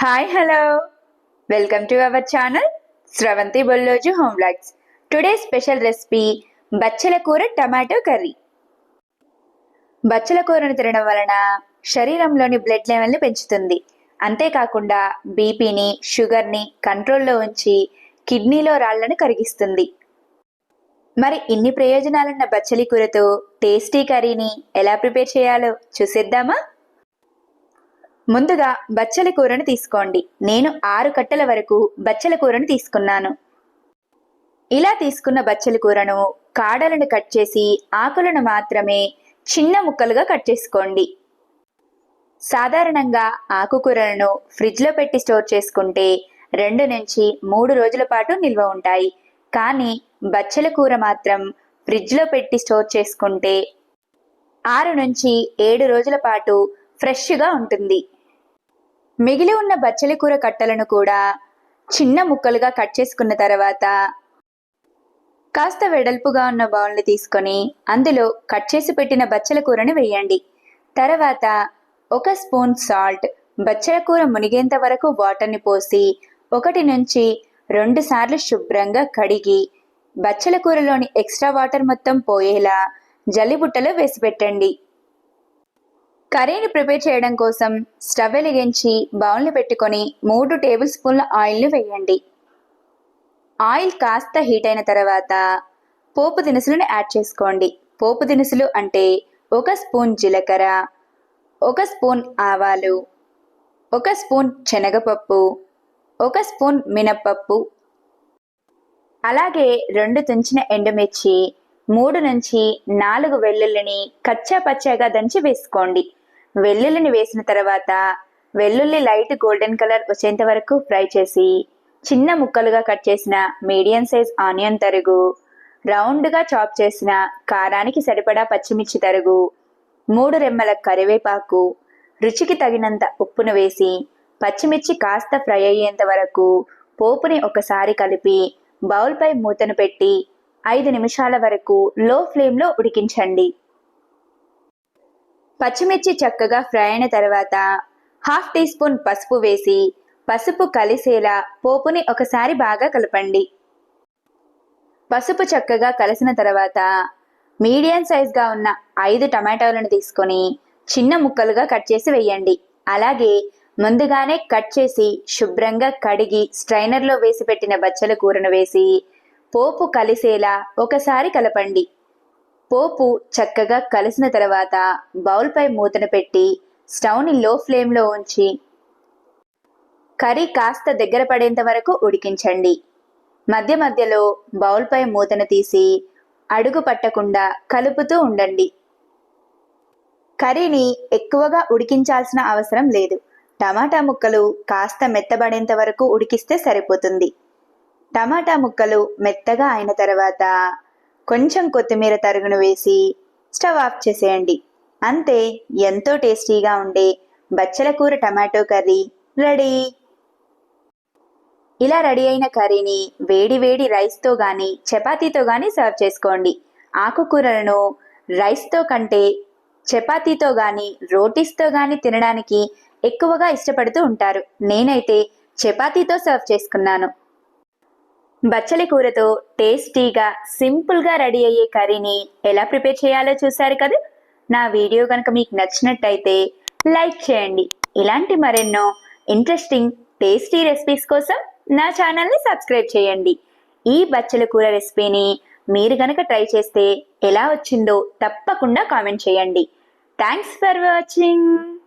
Hi hello welcome to our channel Sravanthi Bolloju home vlogs today special recipe బచ్చల కూర tomato curry బచ్చల కూరను తినడం వలన శరీరంలోని బ్లడ్ లెవెల్ని పెంచుతుంది. అంతేకాకుండా బీపీని షుగర్ని కంట్రోల్లో ఉంచి కిడ్నీలో రాళ్ళను కరిగిస్తుంది. మరి ఇన్ని ప్రయోజనాలున్న బచ్చలి కూరతో టేస్టీ కర్రీని ఎలా ప్రిపేర్ చేయాలో చూసేద్దామా? ముందుగా బచ్చలి కూరను తీసుకోండి. నేను ఆరు కట్టల వరకు బచ్చల కూరను తీసుకున్నాను. ఇలా తీసుకున్న బచ్చలి కూరను కాడలను కట్ చేసి ఆకులను మాత్రమే చిన్న ముక్కలుగా కట్ చేసుకోండి. సాధారణంగా ఆకుకూరలను ఫ్రిడ్జ్లో పెట్టి స్టోర్ చేసుకుంటే రెండు నుంచి మూడు రోజుల పాటు నిల్వ ఉంటాయి. కానీ బచ్చల కూర మాత్రం ఫ్రిడ్జ్లో పెట్టి స్టోర్ చేసుకుంటే ఆరు నుంచి ఏడు రోజుల పాటు ఫ్రెష్గా ఉంటుంది. మిగిలి ఉన్న బచ్చలి కూర కట్టలను కూడా చిన్న ముక్కలుగా కట్ చేసుకున్న తర్వాత కాస్త వెడల్పుగా ఉన్న బౌల్ని తీసుకొని అందులో కట్ చేసి పెట్టిన బచ్చల కూరని వేయండి. తర్వాత ఒక స్పూన్ సాల్ట్ బచ్చల కూర మునిగేంత వరకు వాటర్ని పోసి ఒకటి నుంచి రెండు సార్లు శుభ్రంగా కడిగి బచ్చల కూరలోని ఎక్స్ట్రా వాటర్ మొత్తం పోయేలా జల్లిబుట్టలో వేసి పెట్టండి. కర్రీని ప్రిపేర్ చేయడం కోసం స్టవ్ వెలిగించి బౌల్ని పెట్టుకొని మూడు టేబుల్ స్పూన్ల ఆయిల్ని వేయండి. ఆయిల్ కాస్త హీట్ అయిన తర్వాత పోపు దినుసులను యాడ్ చేసుకోండి. పోపు దినుసులు అంటే ఒక స్పూన్ జీలకర్ర ఒక స్పూన్ ఆవాలు ఒక స్పూన్ శనగపప్పు ఒక స్పూన్ మినప్పప్పు. అలాగే రెండు తుంచిన ఎండుమిర్చి మూడు నుంచి నాలుగు వెల్లుల్లిని కచ్చా పచ్చాగా దంచి వేసుకోండి. వెల్లుల్లిని వేసిన తర్వాత వెల్లుల్లి లైట్ గోల్డెన్ కలర్ వచ్చేంత వరకు ఫ్రై చేసి చిన్న ముక్కలుగా కట్ చేసిన మీడియం సైజ్ ఆనియన్ తరుగు రౌండ్గా చాప్ చేసిన కారానికి సరిపడా పచ్చిమిర్చి తరుగు మూడు రెమ్మల కరివేపాకు రుచికి తగినంత ఉప్పును వేసి పచ్చిమిర్చి కాస్త ఫ్రై అయ్యేంత వరకు పోపుని ఒకసారి కలిపి బౌల్పై మూతను పెట్టి ఐదు నిమిషాల వరకు లో ఫ్లేమ్లో ఉడికించండి. పచ్చిమిర్చి చక్కగా ఫ్రై అయిన తర్వాత హాఫ్ టీ స్పూన్ పసుపు వేసి పసుపు కలిసేలా పోపుని ఒకసారి బాగా కలపండి. పసుపు చక్కగా కలిసిన తర్వాత మీడియం సైజ్గా ఉన్న ఐదు టమాటాలను తీసుకొని చిన్న ముక్కలుగా కట్ చేసి వేయండి. అలాగే ముందుగానే కట్ చేసి శుభ్రంగా కడిగి స్ట్రైనర్లో వేసి పెట్టిన బచ్చల కూరను వేసి పోపు కలిసేలా ఒకసారి కలపండి. పోపు చక్కగా కలిసిన తర్వాత బౌల్పై మూతను పెట్టి స్టవ్ని లో ఫ్లేమ్లో ఉంచి కర్రీ కాస్త దగ్గర పడేంత వరకు ఉడికించండి. మధ్య మధ్యలో బౌల్పై మూతను తీసి అడుగు పట్టకుండా కలుపుతూ ఉండండి. కర్రీని ఎక్కువగా ఉడికించాల్సిన అవసరం లేదు. టమాటా ముక్కలు కాస్త మెత్తబడేంత వరకు ఉడికిస్తే సరిపోతుంది. టమాటా ముక్కలు మెత్తగా అయిన తర్వాత కొంచెం కొత్తిమీర తరుగును వేసి స్టవ్ ఆఫ్ చేసేయండి. అంతే ఎంతో టేస్టీగా ఉండే బచ్చల కూర టమాటో కర్రీ రెడీ. ఇలా రెడీ అయిన కర్రీని వేడి వేడి రైస్తో కానీ చపాతీతో కానీ సర్వ్ చేసుకోండి. ఆకుకూరలను రైస్తో కంటే చపాతీతో కానీ రోటీస్తో కానీ తినడానికి ఎక్కువగా ఇష్టపడుతూ ఉంటారు. నేనైతే చపాతీతో సర్వ్ చేసుకున్నాను. బచ్చలి కూరతో టేస్టీగా సింపుల్గా రెడీ అయ్యే కర్రీని ఎలా ప్రిపేర్ చేయాలో చూశారు కదా? నా వీడియో కనుక మీకు నచ్చినట్టయితే లైక్ చేయండి. ఇలాంటి మరెన్నో ఇంట్రెస్టింగ్ టేస్టీ రెసిపీస్ కోసం నా ఛానల్ని సబ్స్క్రైబ్ చేయండి. ఈ బచ్చల కూర రెసిపీని మీరు గనక ట్రై చేస్తే ఎలా వచ్చిందో తప్పకుండా కామెంట్ చేయండి. Thanks for watching.